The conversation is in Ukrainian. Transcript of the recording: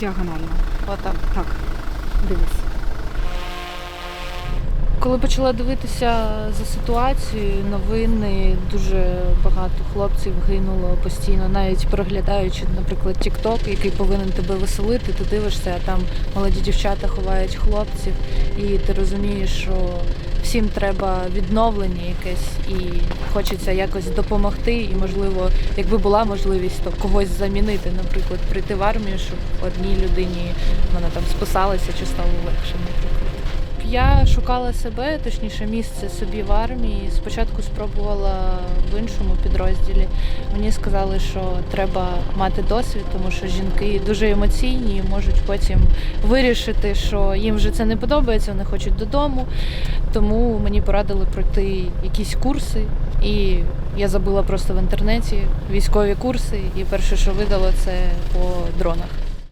Діагонально. Отак. Так. Дивись. Коли почала дивитися за ситуацією, новини, дуже багато хлопців гинуло постійно, навіть проглядаючи, наприклад, TikTok, який повинен тебе веселити, ти дивишся, а там молоді дівчата ховають хлопців, і ти розумієш, що всім треба відновлення якесь, і хочеться якось допомогти. І, можливо, якби була можливість, то когось замінити, наприклад, прийти в армію, щоб одній людині вона там списалася чи стало легше, наприклад. Я шукала себе, точніше, місце собі в армії. Спочатку спробувала в іншому підрозділі. Мені сказали, що треба мати досвід, тому що жінки дуже емоційні і можуть потім вирішити, що їм вже це не подобається, вони хочуть додому. Тому мені порадили пройти якісь курси, і я забула просто в інтернеті військові курси. І перше, що видало, це по дронах.